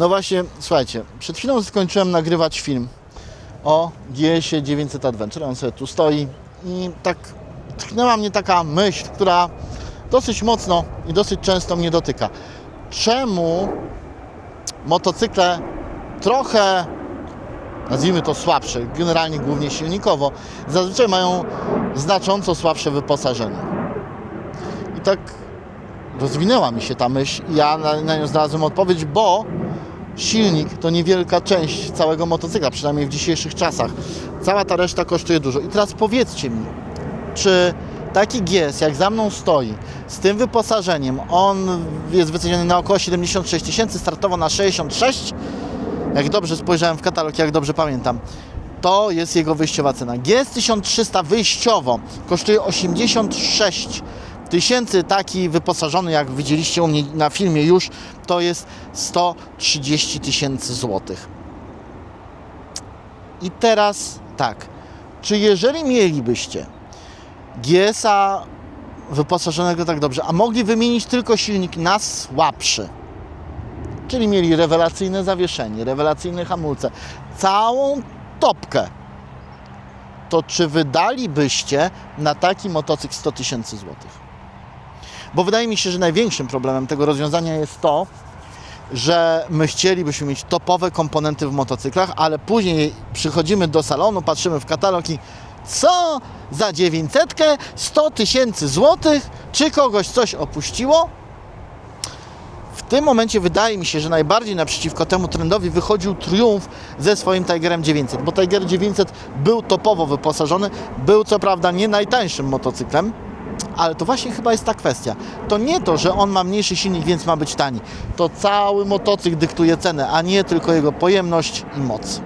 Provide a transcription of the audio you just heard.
No właśnie, słuchajcie, przed chwilą skończyłem nagrywać film o GS-ie 900 Adventure. On sobie tu stoi i tak tknęła mnie taka myśl, która dosyć mocno i dosyć często mnie dotyka. Czemu motocykle trochę, nazwijmy to słabsze, generalnie głównie silnikowo, zazwyczaj mają znacząco słabsze wyposażenie? I tak rozwinęła mi się ta myśl i ja na, na nią znalazłem odpowiedź, bo silnik to niewielka część całego motocykla, przynajmniej w dzisiejszych czasach. Cała ta reszta kosztuje dużo. I teraz powiedzcie mi, czy taki GS, jak za mną stoi, z tym wyposażeniem, on jest wyceniony na około 76 tysięcy, startowo na 66, jak dobrze spojrzałem w katalog, jak dobrze pamiętam, to jest jego wyjściowa cena. GS 1300 wyjściowo kosztuje 86 tysięcy, taki wyposażony, jak widzieliście u mnie na filmie już, to jest 130 tysięcy złotych. I teraz tak, czy jeżeli mielibyście GS-a wyposażonego tak dobrze, a mogli wymienić tylko silnik na słabszy, czyli mieli rewelacyjne zawieszenie, rewelacyjne hamulce, całą topkę, to czy wydalibyście na taki motocykl 100 tysięcy złotych? Bo wydaje mi się, że największym problemem tego rozwiązania jest to, że my chcielibyśmy mieć topowe komponenty w motocyklach, ale później przychodzimy do salonu, patrzymy w katalog i co za 900, 100 tysięcy złotych, czy kogoś coś opuściło? W tym momencie wydaje mi się, że najbardziej naprzeciwko temu trendowi wychodził Triumph ze swoim Tigerem 900, bo Tiger 900 był topowo wyposażony, był co prawda nie najtańszym motocyklem, ale to właśnie chyba jest ta kwestia. To nie to, że on ma mniejszy silnik, więc ma być tani. To cały motocykl dyktuje cenę, a nie tylko jego pojemność i moc.